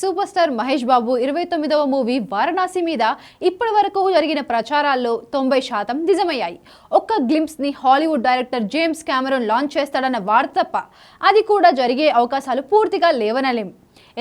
Super star Mahesh Babu ఇరవై తొమ్మిదవ movie Varanasi మీద ఇప్పటి వరకు జరిగిన ప్రచారాల్లో తొంభై శాతం నిజమయ్యాయి. ఒక్క గ్లింప్స్ని Hollywood director James Cameron launch చేస్తాడన్న వార్త తప్ప అది కూడా జరిగే అవకాశాలు పూర్తిగా లేవనలేం.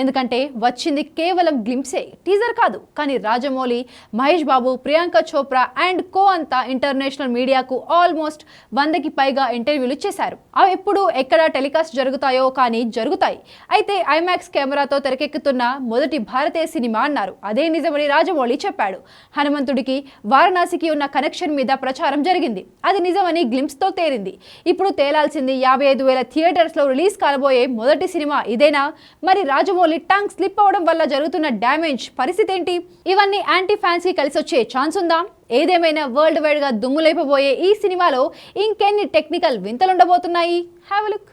ఎందుకంటే వచ్చింది కేవలం గ్లింప్సే టీజర్ కాదు. కానీ రాజమౌళి మహేష్ బాబు ప్రియాంక చోప్రా అండ్ కో అంతా ఇంటర్నేషనల్ మీడియాకు ఆల్మోస్ట్ వందకి పైగా ఇంటర్వ్యూలు చేశారు అవి ఎప్పుడు ఎక్కడ టెలికాస్ట్ జరుగుతాయో కానీ జరుగుతాయి. అయితే ఐమాక్స్ కెమెరాతో తెరకెక్కుతున్న మొదటి భారతీయ సినిమా అన్నారు. అదే నిజమని రాజమౌళి చెప్పాడు. హనుమంతుడికి వారణాసికి ఉన్న కనెక్షన్ మీద ప్రచారం జరిగింది. అది నిజమని గ్లిమ్స్తో తేలింది. ఇప్పుడు తేలాల్సింది యాభై ఐదు వేల థియేటర్స్లో రిలీజ్ కాబోయే మొదటి సినిమా ఇదేనా? మరి రాజమౌళి టంగ్ స్లిప్ అవడం వల్ల జరుగుతున్న డ్యామేజ్ పరిస్థితి ఏంటి ఇవన్నీ యాంటీ ఫ్యాన్స్కి కలిసి వచ్చే ఛాన్స్ ఉందా? ఏదేమైనా వరల్డ్ వైడ్గా దుమ్ములైపోయే ఈ సినిమాలో ఇంకెన్ని టెక్నికల్ వింతలుండబోతున్నాయి? హ్యావ్ లుక్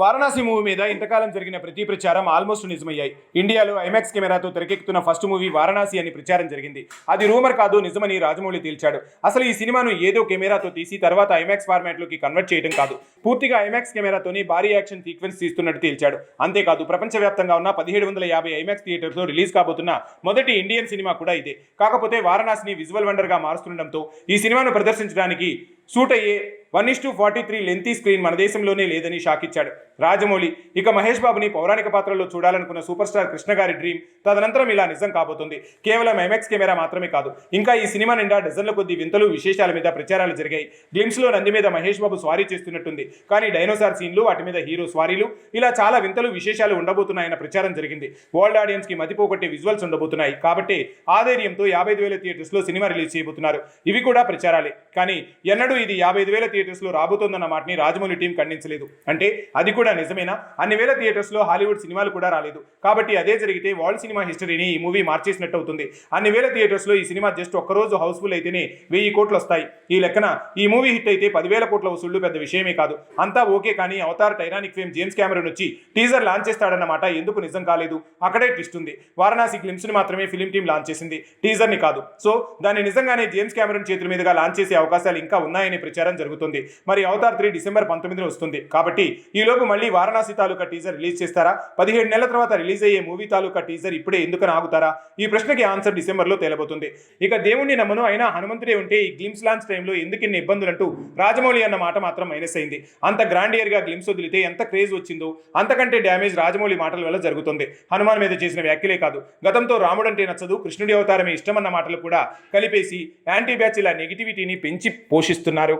వారణాసి మూవీ మీద ఇంతకాలం జరిగిన ప్రతి ప్రచారం ఆల్మోస్ట్ నిజమయ్యాయి. ఇండియాలో ఐమాక్స్ కెమెరాతో తెరకెక్కుతున్న ఫస్ట్ మూవీ వారణాసి అని ప్రచారం జరిగింది. అది రూమర్ కాదు నిజమని రాజమౌళి తేల్చాడు. అసలు ఈ సినిమాను ఏదో కెమెరాతో తీసి తర్వాత ఐమాక్స్ ఫార్మాట్లోకి కన్వర్ట్ చేయడం కాదు. పూర్తిగా ఐమాక్స్ కెమెరాతోని భారీ యాక్షన్ సీక్వెన్స్ తీస్తున్నట్టు తేల్చాడు. అంతేకాదు ప్రపంచవ్యాప్తంగా ఉన్న పదిహేడు వందల యాభై ఐమాక్స్ థియేటర్స్లో రిలీజ్ కాబోతున్న మొదటి ఇండియన్ సినిమా కూడా ఇదే. కాకపోతే వారణాసిని విజువల్ వండర్గా మారుస్తుండటంతో ఈ సినిమాను ప్రదర్శించడానికి సూట్ అయ్యే one is to forty three lengthy screen మన దేశంలోనే లేదని షాక్ ఇచ్చాడు రాజమౌళి. ఇక మహేష్ బాబుని పౌరాణిక పాత్రలో చూడాలనుకున్న సూపర్ స్టార్ కృష్ణ గారి డ్రీమ్ తదనంతరం ఇలా నిజం కాబోతుంది. కేవలం ఎంఎక్స్ కెమెరా మాత్రమే కాదు ఇంకా ఈ సినిమా నిండా డజన్ల కొద్ది వింతలు విశేషాల మీద ప్రచారాలు జరిగాయి. గ్లిమ్స్లో నంది మీద మహేష్ బాబు స్వారీ చేస్తున్నట్టుంది. కానీ డైనోసార్ సీన్లు వాటి మీద హీరో స్వారీలు ఇలా చాలా వింతలు విశేషాలు ఉండబోతున్నాయన్న ప్రచారం జరిగింది. వరల్డ్ ఆడియన్స్కి మతిపోగొట్టే విజువల్స్ ఉండబోతున్నాయి. కాబట్టి ఆ ధైర్యంతో యాభై ఐదు వేల థియేటర్స్లో సినిమా రిలీజ్ చేయబోతున్నారు. ఇవి కూడా ప్రచారాలే. కానీ ఎన్నడూ ఇది యాభై ఐదు వేల థియేటర్స్లో రాబోతోందన్న మాటని రాజమౌళి టీం ఖండించలేదు. అంటే అది కూడా నిజమేనా? అన్ని వేల థియేటర్స్లో హాలీవుడ్ సినిమాలు కూడా రాలేదు. కాబట్టి అదే జరిగితే వరల్డ్ సినిమా హిస్టరీని ఈ మూవీ మార్చేసినట్టు అవుతుంది. అన్ని వేల థియేటర్స్లో ఈ సినిమా జస్ట్ ఒక్కరోజు హౌస్ఫుల్ అయితేనే వెయ్యి కోట్లు వస్తాయి. ఈ లెక్కన ఈ మూవీ హిట్ అయితే పదివేల కోట్ల వసూళ్ళు పెద్ద విషయమే కాదు. అంతా ఓకే కానీ Avatar Titanic fame James Cameron వచ్చి టీజర్ లాంచ్ చేస్తాడన్నమాట ఎందుకు నిజం కాలేదు? అక్కడే ట్విస్ట్ ఉంది. వారణాసి గ్లిమ్స్ని మాత్రమే ఫిలిం టీం లాంచ్ చేసింది. టీజర్ని కాదు. సో దాన్ని నిజంగానే జేమ్స్ కెమెరన్ చేతుల మీదుగా లాంచ్ చేసే అవకాశాలు ఇంకా ఉన్నాయనే ప్రచారం జరుగుతుంది. మరి అవతార్ త్రీ డిసెంబర్ పంతొమ్మిదిన వస్తుంది. కాబట్టి ఈలోపు మళ్ళీ వారణాసి తాలూకా టీజర్ రిలీజ్ చేస్తారా? పదిహేడు నెలల తర్వాత రిలీజ్ అయ్యే మూవీ తాలూకా టీజర్ ఇప్పుడే ఎందుకని ఆగుతారా? ఈ ప్రశ్నకి ఆన్సర్ డిసెంబర్లో తేలబోతుంది. ఇక దేవుణ్ణి నమ్మను అయినా హనుమంతుడే ఉంటే ఈ గ్లిమ్స్ లాంచ్ టైంలో ఎందుకు ఇన్ని ఇబ్బందులు అంటూ రాజమౌళి అన్న మాట మాత్రం మైనస్ అయింది. అంత గ్రాండియర్గా గ్లిమ్స్ వదిలితే ఎంత క్రేజ్ వచ్చిందో అంతకంటే డ్యామేజ్ రాజమౌళి మాటల వల్ల జరుగుతుంది. హనుమాన్ మీద చేసిన వ్యాఖ్యలే కాదు. గతంతో రాముడు అంటే నచ్చదు కృష్ణుడి అవతారమే ఇష్టమన్న మాటలు కూడా కలిపేసి యాంటీ బ్యాచ్ ఇలా నెగిటివిటీని పెంచి పోషిస్తున్నారు.